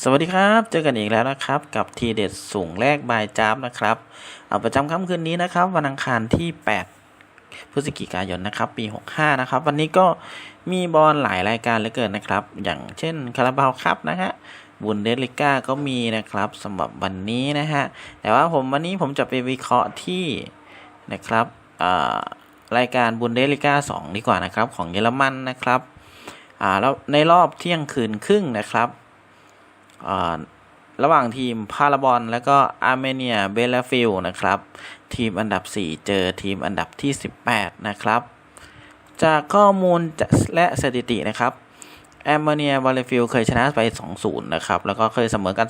สวัสดีครับ เจอกันอีกแล้วนะครับ กับทีเด็ดสูงแรกบายจ้าบนะครับ เอาประจำค่ำคืนนี้นะครับ วันอังคารที่ 8 พฤศจิกายนนะครับ ปี 65 นะครับ วันนี้ก็มีบอลหลายรายการเหลือเกินนะครับ อย่างเช่นคาราบาวครับนะฮะบุนเดสลิก้าก็มีนะครับสำหรับวันนี้นะฮะ แต่ว่าผมวันนี้ผมจะไปวิเคราะห์ที่นะครับอ่ารายการบุนเดสลิก้า2ดีกว่านะครับ ของเยอรมันนะครับอ่าแล้วในรอบเที่ยงคืนครึ่งนะครับ ระหว่างทีมพาราบอนและก็อาร์เมเนียเบลฟิลนะครับ ทีมอันดับ 4 เจอทีมอันดับที่ 18 นะครับ จากข้อมูลและสถิตินะครับอาร์เมเนียเบลฟิลเคยชนะไป 2-0 นะครับ แล้วก็เคยเสมอกัน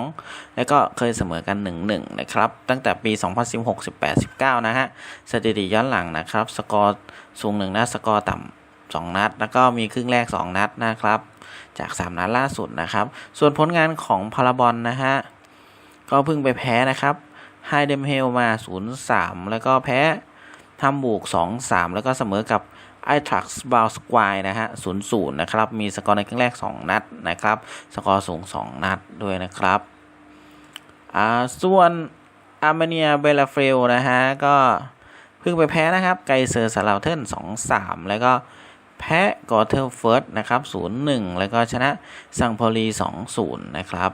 2-2 แล้วก็เคยเสมอกัน 1-1 นะครับ ตั้งแต่ปี 2016 18 19 นะฮะ สถิติย้อนหลังนะครับ สกอร์สูง 1 นัด สกอร์ต่ำ 2 นัด แล้วก็มีครึ่งแรก 2 นัดนะครับ จาก 3 นัดล่าสุดนะครับ ส่วนผลงานของพาราบอลนะฮะ ก็เพิ่งไปแพ้นะครับไฮเดมเฮลมา 0-3 แล้วก็แพ้ทัมบูก 2-3 แล้วก็เสมอกับไอทรักส์บาลสควายนะฮะ0-0นะครับ มีสกอร์ในครึ่งแรก 2 นัดนะครับ สกอร์สูง 2 นัดด้วยนะครับ อ่า ส่วนอาร์เมเนียเบลาเฟลนะฮะ ก็เพิ่งไปแพ้นะครับ ไกเซอร์สลาวเทิร์น2-3แล้วก็ แพ้กอเทลเฟิร์สนะครับ0-1 แล้วก็ชนะซังพอลี 2-0 นะครับ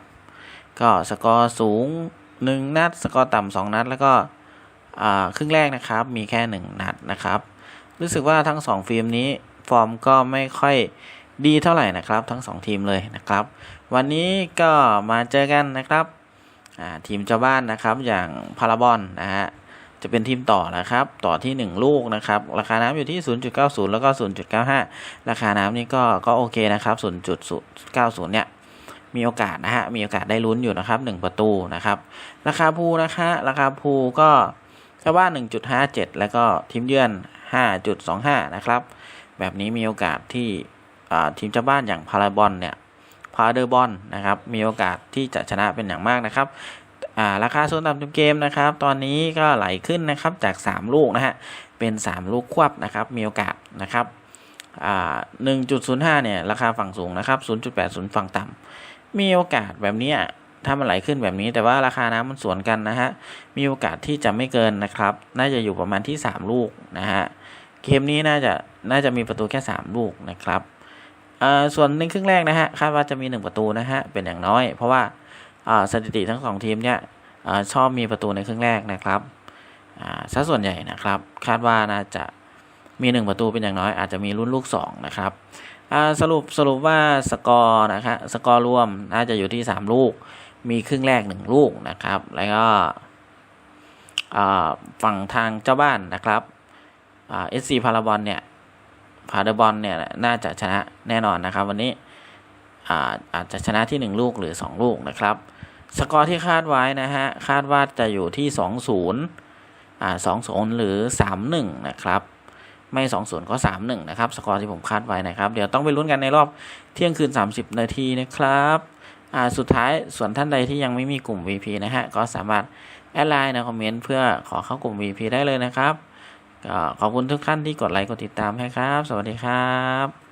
ก็สกอร์สูง 1 นัด สกอร์ต่ำ2นัด แล้วก็ครึ่งแรกนะครับ มีแค่ 1 นัดนะครับ รู้สึกว่าทั้ง 2 ฟิล์มนี้ฟอร์มก็ไม่ค่อยดีเท่าไหร่นะครับ ทั้ง 2 ทีมเลยนะครับ วันนี้ก็มาเจอกันนะครับทีมเจ้าบ้านนะครับอย่างพาราบอนนะฮะ จะเป็นทีมต่อนะครับ ต่อที่ 1 ลูกนะครับ ราคาน้ำอยู่ที่ 0.90 แล้วก็ 0.95 ราคาน้ำนี่ก็ก็โอเคนะครับ0.90 เนี่ยมีโอกาสนะฮะมีโอกาสได้ลุ้นอยู่นะครับ 1 ประตูนะครับ ราคาพูนะคะราคาพูก็ชาวบ้าน1.57 แล้วก็ทีมเยือน 5.25 นะครับ แบบนี้มีโอกาสที่ทีมเจ้าบ้านอย่างพาราบอลเนี่ยพาเดอร์บอลนะครับ มีโอกาสที่จะชนะเป็นอย่างมากนะครับ อ่าราคาโซนต่ำจเกมนะครับ ตอนนี้ก็ไหลขึ้นนะครับจาก 3 ลูกนะฮะ เป็น 3 ลูกควบนะครับ มีโอกาสนะครับอ่า1.05 เนี่ย ราคาฝั่งสูงนะครับ 0.80 ฝั่งต่ำมีโอกาสแบบนี้ถ้ามันไหลขึ้นแบบนี้แต่ว่าราคาน้ำมันสวนกันนะฮะ มีโอกาสที่จะไม่เกินนะครับ น่าจะอยู่ประมาณที่ 3 ลูกนะฮะ เกมนี้น่าจะน่าจะมีประตูแค่ 3 ลูกนะครับส่วนในครึ่งแรกนะฮะคาดว่าจะมี 1 ประตูนะฮะเป็นอย่างน้อย เพราะว่า สถิติทั้งสองทีมเนี่ยอชอบมีประตูในครึ่งแรกนะครับซะส่วนใหญ่นะครับ คาดว่าน่าจะมี 1 ประตูเป็นอย่างน้อยอาจจะมีรุ่นลูก 2 นะครับสรุปสรุปว่าสกอร์นะครับสกอร์รวมน่าจะอยู่ที่ 3 ลูก มีครึ่งแรก 1 ลูกนะครับ แล้วก็ฝั่งทางเจ้าบ้านนะครับเอสซีพาราบอลเนี่ยพาเดบอลเนี่ยน่าจะชนะแน่นอนนะครับ วันนี้ อาอาจจะชนะที่ 1 ลูกหรือ 2 ลูกนะครับ สกอร์ที่คาดไว้นะฮะคาดว่าจะอยู่ที่ 2-0อ่า2-0 หรือ 3-1 นะครับ ไม่ 2-0 ก็ 3-1 นะครับ สกอร์ที่ผมคาดไว้นะครับ เดี๋ยวต้องไปลุ้นกันในรอบเที่ยงคืน 30 นาทีนะครับอ่าสุดท้ายส่วนท่านใดที่ยังไม่มีกลุ่ม VP นะฮะก็สามารถแอดไลน์ในคอมเมนต์เพื่อขอเข้ากลุ่ม VP ได้เลยนะครับขอบคุณทุกท่านที่กดไลค์กดติดตามให้ครับ สวัสดีครับ